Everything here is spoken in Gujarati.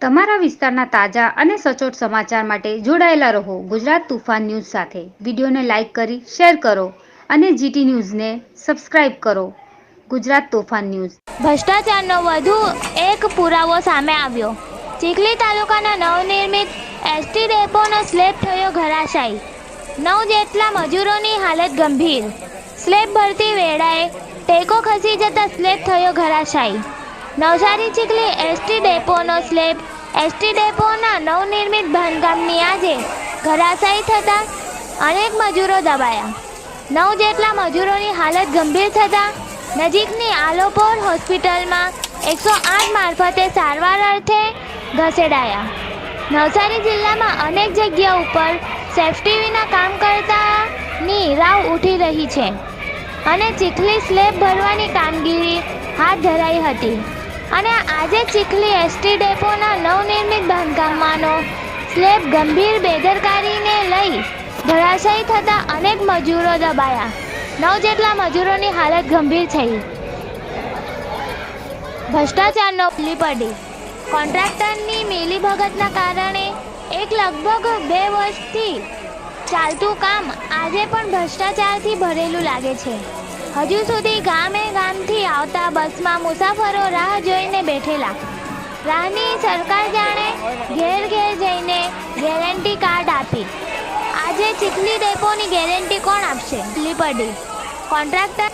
તમારા વિસ્તારના તાજા અને સચોટ સમાચાર માટે જોડાયેલા રહો ગુજરાત તુફાન ન્યૂઝ સાથે. વિડીયોને લાઇક કરી, શેર કરો અને જીટી ન્યૂઝને સબસ્ક્રાઇબ કરો. ગુજરાત તોફાન ન્યૂઝ. ભ્રષ્ટાચારનો વધુ એક પુરાવો સામે આવ્યો. ચીખલી તાલુકાના નવનિર્મિત એસટી ડેપોનો સ્લેબ થયો ઘરાશાયી. નવ જેટલા મજૂરોની હાલત ગંભીર. સ્લેબ ભરતી વેળાએ ટેકો ખસી જતા સ્લેબ થયો ઘરાશાયી. નવસારી ચીખલી એસટી ડેપોનો સ્લેબ. એસટી ડેપોના નવનિર્મિત બાંધકામની આજે ઘરાશાયી થતાં અનેક મજૂરો દબાયા. નવ જેટલા મજૂરોની હાલત ગંભીર થતાં નજીકની આલોપોર હોસ્પિટલમાં એકસો આઠ મારફતે સારવાર અર્થે ખસેડાયા નવસારી જિલ્લામાં અનેક જગ્યા ઉપર સેફટી વિના કામ કરતાની રાવ ઉઠી રહી છે અને ચીખલી સ્લેબ ભરવાની કામગીરી હાથ ધરાઈ હતી. અને આજે ચીખલી એસટી ડેપોના નવનિર્મિત બાંધકામમાંનો સ્લેબ ગંભીર બેદરકારીને લઈ ધરાશયી થતાં અનેક મજૂરો દબાયા. નવ જેટલા મજૂરોની હાલત ગંભીર થઈ. ભ્રષ્ટાચારનો ખુલ્લી પડી. કોન્ટ્રાક્ટરની મિલીભગતના કારણે એક લગભગ બે વર્ષથી ચાલતું કામ આજે પણ ભ્રષ્ટાચારથી ભરેલું લાગે છે. હજુ સુધી ગામે ગામથી આવતા બસમાં મુસાફરો રાહ જોઈને બેઠેલા. રાહની સરકાર જાણે ઘેર ઘેર જઈને ગેરંટી કાર્ડ આપી. આજે ચીખલી ડેપોની ગેરંટી કોણ આપશે? ખુલ્લી પડી. કોન્ટ્રાક્ટર